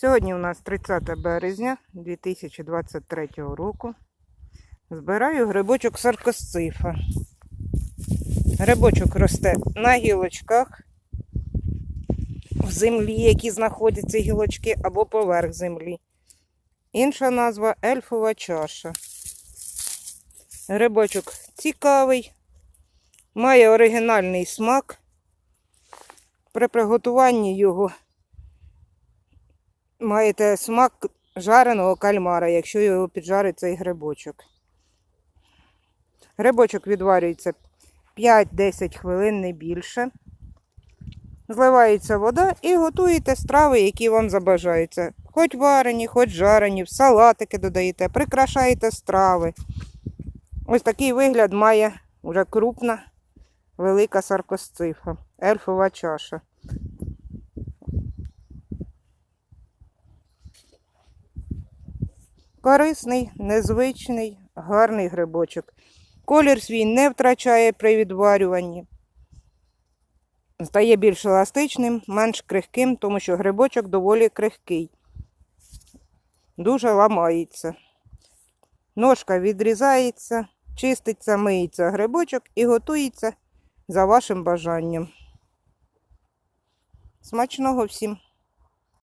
Сьогодні у нас 30 березня 2023 року. Збираю грибочок саркосцифа. Грибочок росте на гілочках в землі, які знаходяться гілочки, або поверх землі. Інша назва ельфова чаша. Грибочок цікавий, має оригінальний смак. При приготуванні його маєте смак жареного кальмара, якщо його піджарить цей грибочок. Грибочок відварюється 5-10 хвилин, не більше. Зливається вода і готуєте страви, які вам забажаються. Хоч варені, хоч жарені, в салатики додаєте, прикрашаєте страви. Ось такий вигляд має вже крупна, велика саркосцифа, ельфова чаша. Корисний, незвичний, гарний грибочок. Колір свій не втрачає при відварюванні. Стає більш еластичним, менш крихким, тому що грибочок доволі крихкий. Дуже ламається. Ножка відрізається, чиститься, миється грибочок і готується за вашим бажанням. Смачного всім!